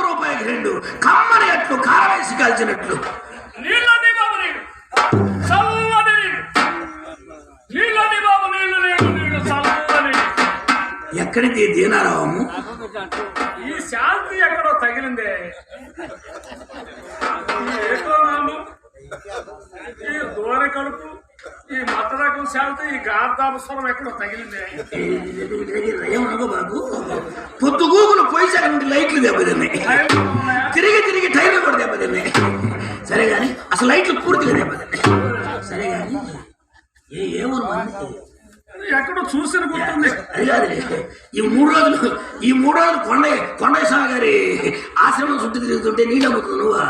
రూపాయలకి రెండు కమ్మని అట్లు కారవేసి కాల్చినట్లు ఎక్కడికి దీనారావము ఈ శాంతి ఎక్కడో తగిలిందే. ఈ ఏకోనాము ఈ దూర కడుపు ఈ మత రకం శాంతి ఈ గార్ధాపస్వరం ఎక్కడో తగిలిందే. ఏమనగో బాబు పొద్దు గూగులు పోయిసాక నుండి లైట్లు దెబ్బతిన్నాయి. తిరిగి తిరిగి టైర్లు కూడా దెబ్బతిన్నాయి. సరే గాని అసలు లైట్లు పూర్తిగా దెబ్బతిన్నాయి. సరే గాని ఏ ఏమను ఎక్కడో చూసిన గుర్తుంది. ఈ మూడు రోజులు ఈ మూడు రోజులు కొండ కొండయ్య స్వామి గారి ఆశ్రమం చుట్టూ తిరుగుతుంటే నీళ్ళు అమ్ముతుంది నువ్వా?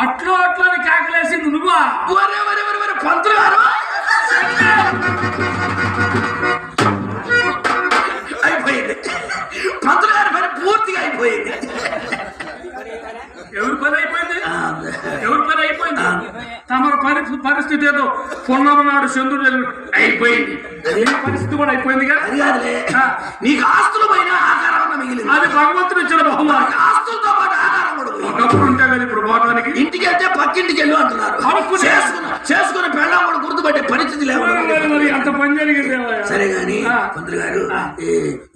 అట్లో అట్లో కేకలేసింది నువ్వా? పంతులు గారు! పరిస్థితి ఏదో పొన్నమ నాడు చంద్రుడు అయిపోయింది. పరిస్థితి కూడా అయిపోయింది. నీకు ఆస్తులు పైన ఆకారం అన్న మిగిలింది. అది భగవంతుడు ఇచ్చిన బహుమానం. ఆస్తులతో పాటు. ఒకప్పుడు ఉంటే కదా ఇప్పుడు పోవడానికి ఇంటికి వెళ్తే పక్కింటికి వెళ్ళు అంటున్నారు. చేసుకున్న పెళ్ళం కూడా గుర్తుపట్టే పరిస్థితి మరి అంత పని జరిగింది సరే గాని. పంతులు గారు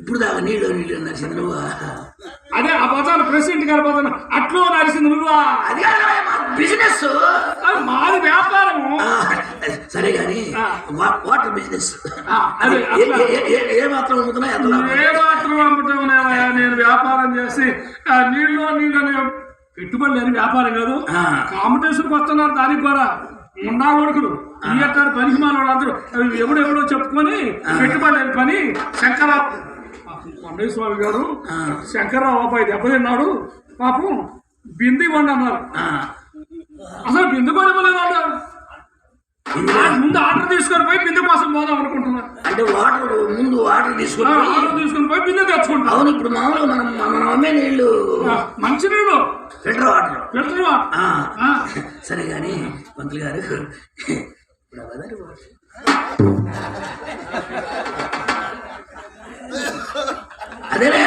ఇప్పుడు దాకా నీళ్ళు నీళ్ళు నువ్వు అదే ఆ పదాలు ప్రెసిడెంట్ గారి పదాలు అట్లో నడిచింది నువ్వా. అది బిజినెస్ మాది వ్యాపారము. ఆ, సరే గాని వాటర్ బిజినెస్ ఏ- మాత్రం అమ్ముతున్నా? ఏ మాత్రం నేను వ్యాపారం చేసి నీళ్ళు నీళ్ళు పెట్టుబడి లేని వ్యాపారం కాదు. ఆ. కాంపిటీషన్కి వస్తున్నారు దానికి కూడా. ఉండా కొడుకులు. ఈ అట్టారు పనికి మానవాడు అందరూ. అవి ఎవడెవడో చెప్పుకొని పెట్టుబడి లేని పని శంకరరావు పాపం కొండయ్య స్వామి గారు. శంకరరావు అబ్బాయి దెబ్బతిన్నాడు. పాపం బింది ఇవ్వండి అన్నారు అసలు బిందు కూడా ఇందులో ముందు ఆర్డర్ తీసుకొని పోయి బిందు కోసం పోదాం అనుకుంటున్నారు అంటే వాటర్ ముందు వాటర్ తీసుకుని ఆర్డర్ తీసుకొని పోయి బిందు తెచ్చుకుంటాం. అవును ఇప్పుడు మామూలుగా మనం మనం అమ్మే నీళ్ళు. మంచి నీళ్ళు. Filter water. ఆ, ఆ. సరే గాని మంత్రి గారు ఇప్పుడు వాటర్. అదేనే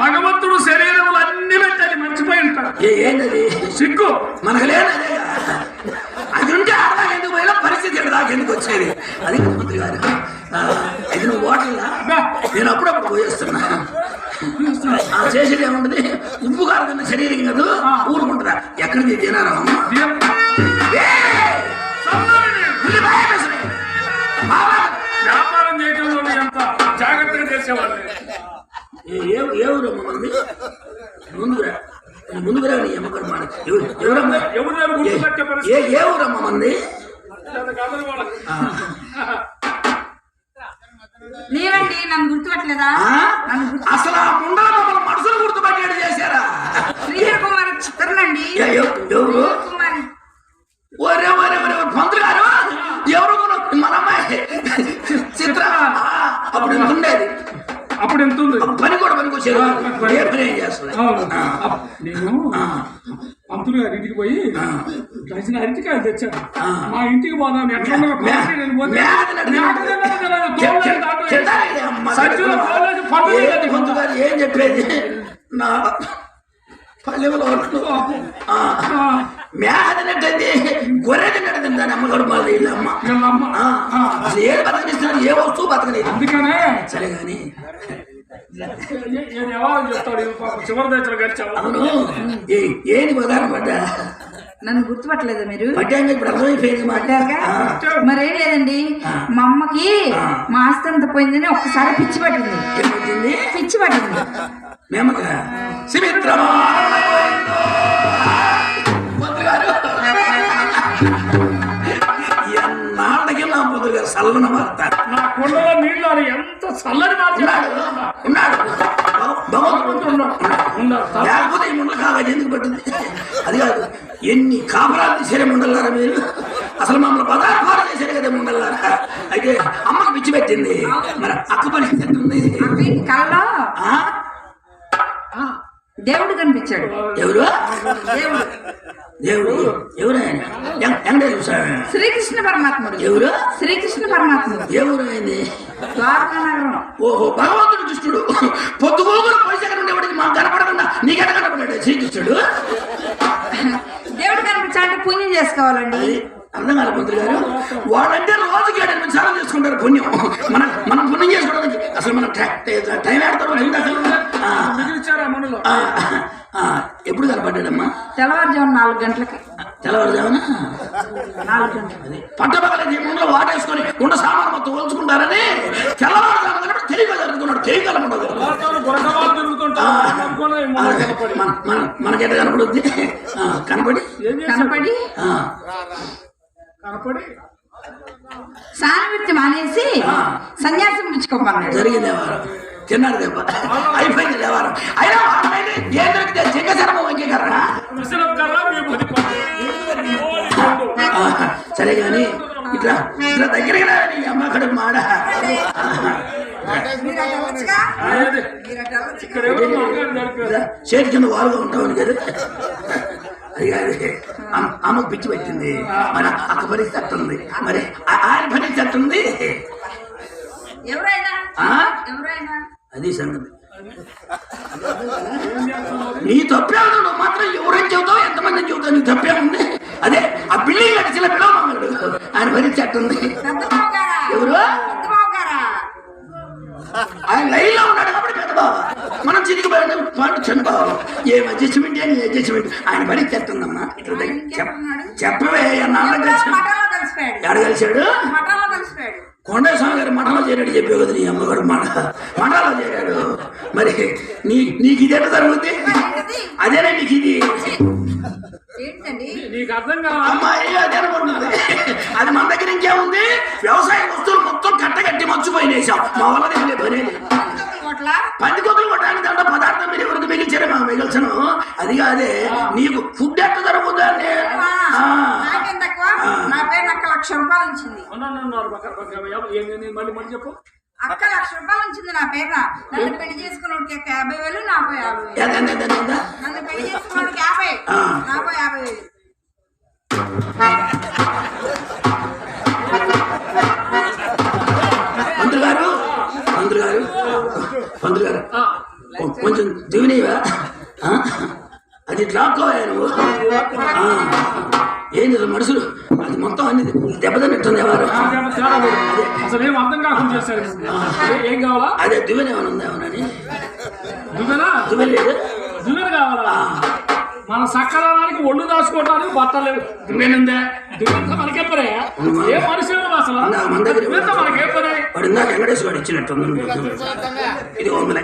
భగవంతుడు శరీరములు అన్ని పెట్టాలి మర్చిపోయి ఉంటాడు. ఏంటది? సిగ్గు. మనకు లేదు అదే ఉంటే ఆడదాకా ఎందుకు పోయినా పరిస్థితి దాకా ఎందుకు వచ్చేది? అది మంత్రి గారు. ఇది నువ్వు అబ్బా, నేను అప్పుడప్పుడు పోయేస్తున్నా. ఆ చేసేది ఏముంటది? ఉప్పు కారం తిన్న శరీరం కాదు ఊరుకుంటుందా? ఎక్కడిది? తినారా మంది ముందురా ముందుకురా నీ మాట ఎవరమ్మా? మంది నన్ను గుర్తుపట్టలేదా? అసలు ఆ ముండల మమ్మల్ని మనుషులు గుర్తుపట్టేది చేశారా? శ్రీధర్ కుమార్ చిత్రనండి కుమారి. ఒరే ఒరే ఒరే పంతులు గారు ఎవరు మన అమ్మాయి చిత్ర అప్పుడు ఇంత ఉండేది. అప్పుడు ఎంత ఉంది. పని కూడా పనికి వచ్చేది. ఏ పని. ఏం చేస్తుంది అవును. ఆ, నేను పంతులు గారి ఇంటికి పోయి ఆ. డజన్ అరటికాయలు తెచ్చాను. మా ఇంటికి పోదాం ఎట్లా ఏం చెప్పేది? నా పల్లెలో ఇల్లమ్మ వీళ్ళమ్మ. ఆ, ఆ. అసలు ఏది బతకనిస్తున్నాడు ఏ వస్తువు బతకలేదు అందుకనే సరే గడిచావు అవును ఏ- ఏంటి ఉదాహరణ పడ్డా నన్ను గుర్తుపట్టలేదా మీరు మరేం లేదండి మా అమ్మకి మా ఆస్తి అంతా పోయిందని ఒక్కసారి పిచ్చి పట్టింది పిచ్చి పట్టింది మేమక సుమిత్రమా ఎన్నాళ్ళకి నా మంత్రి గారు సల్లన మారుతారు నా కుండలో నీళ్ళు ఎంత చల్లని మాట ఉన్నాడు భగవంతుడు లేకపోతే ఈ ముండలు కాగా ఎందుకు పట్టింది అది కాదు ఎన్ని కాపురాలు తీసారే ముండలారా మీరు అసలు మమ్మల్ని పదార్థాలు చేశారు కదా ముండలారా అయితే అమ్మకి పిచ్చి పెట్టింది మరి అక్క పరిస్థితి కళ్ళలో ఆ? దేవుడు కనిపించాడు ఎవరు దేవుడు దేవుడు ఎవరు? ఆయన? స్వామి. శ్రీకృష్ణ పరమాత్ముడు. ఎవరు? శ్రీకృష్ణ పరమాత్ముడు. ఎవరు ద్వారకా నగరం ఓహో భగవంతుడు కృష్ణుడు. పొద్దుగోగులు పోయిసెక్కడ ఉండేవాడికి మాకు కనపడకుండా నీకెట కనపడ్డాడు శ్రీకృష్ణుడు? దేవుడు కనిపించాలంటే పుణ్యం చేసుకోవాలండి. అర్థం కాదు మంత్రి గారు. వాళ్ళంటే రోజుకి ఏడు సార్లు చేసుకుంటారు పుణ్యం. మనం మనం పుణ్యం చేసుకోవడానికి అసలు మనం టై- ఆడతారు మిగిలిచ్చారా మనలో ఎప్పుడు కనపడ్డాడమ్మా తెల్లవారుజాము నాలుగు గంటలకి. తెల్లవారుజామున? నాలుగు గంటలకి. పట్టపగల దీపంలో వాటేసుకొని ఉండ సామాను మొత్తం ఉంచుకుంటారని తెల్లవారుజామున తెలియక జరుగుతున్నాడు తెలియగల ఉండదు వాతావరణం గొడవలు తిరుగుతుంటారు అనుకోలే ఆ, మొన్న కనపడి. మన మన మనకెట్ట కనపడుద్ది? కనపడి? కనపడి? ఆ, కనపడి? సాన్వృత్తి మానేసి సన్యాసం పుచ్చుకోమన్నాడు జరిగింది వ్యవహారం తిన్నారు దెబ్బ అయిపోయింది దేవారం అయినా వాడమైతే దొరికితే చింగశరమ వంకీకరణ సరే కానీ ఇట్లా ఇట్లా దగ్గరికి అమ్మ కడుపు మాడ. చేతి కింద వారుగా ఉంటామని కదా. అమ్మ- అమ్మకు పిచ్చి పెట్టింది. మన అక్క పరిస్థితి ఉంది. మరి ఆయన పరిస్థితి ఉంది. అది సంగతి. నీ తప్పే ఉంది నువ్వు మాత్రం ఎవరైనా చెబుతావు ఎంతమంది చెబుతావు? నీ తప్పే ఉంది అదే ఆ బిల్డింగ్ ఆయన పరిస్థితి అట్టుంది పెద్ద బావ గారా ఎవరు ఆయన లైన్లో ఉన్నాడు కాబట్టి పెద్ద బావ మనం చిరిగి పాటు చిన్న బావ ఏ అడ్జస్ట్మెంట్ అని అడ్జస్ట్మెంట్. ఆయన ఎట్టుందమ్మా ఇట్లా చెప్పవే నాన్న కలిసి ఎక్కడ కలిశాడు? మఠంలో కలిసిపోయాడు కొండ స్వామి గారు మఠంలో చేరాడు చెప్పే కదా నీ అమ్మగారు మఠ మఠంలో చేరాడు. మరి నీ నీకు ఇది ఎట్లా జరుగుద్ది? అదేనా నీకు ఇది? ఏంటండి? నీకు అర్థం అమ్మాయి అదే అనుకుంటుంది అది మన దగ్గర ఇంకేముంది? వ్యవసాయ వస్తువులు మొత్తం కట్టగట్టి మర్చిపోయినేసాం మా వల్ల దగ్గర పని కోట్ల పందికొక్కులు కొట్టడానికి దాంట్లో పదార్థం మీరు ఎవరికి మిగిల్చారే మాకు మిగిల్చను. అది కాదే నీకు ఫుడ్ అని ఆ. నాకేం తక్కువ నా పేరు అక్క లక్ష రూపాయలు ఏం- మళ్ళీ మళ్ళీ చెప్పు. అక్క లక్ష రూపాయలు ఉంచింది నా పేరున నన్ను పెళ్ళి చేసుకున్నోడికి ఒక యాభై వేలు నాకు యాభై వేలు? నన్ను పెళ్ళి చేసుకున్నోడికి యాభై. నాకు యాభై వేలు. మంత్రి గారు. కొంచెం దివినీవా? అది లాక్కోవా నువ్వు ఆ. ఏంది మనుషులు? అది మొత్తం అన్ని ఎవరు. అసలు ఏం అర్థం కాకుండా చేశారు. ఏ- కావాలా? అదే దివెన ఏమైనా ఉందా ఏమనని దివెన కావాలా? మన సకాలానికి ఒళ్ళు దాచుకోవడానికి బట్టలు లేవు. దువ్వెనుందే దువ్వెంత మనకే పనే ఏ మనిషి అసలు నా మన దగ్గర మనకే పనే వాడు ఇందాక వెంకటేశ్వర గారు ఇచ్చినట్టు ఇది వందలే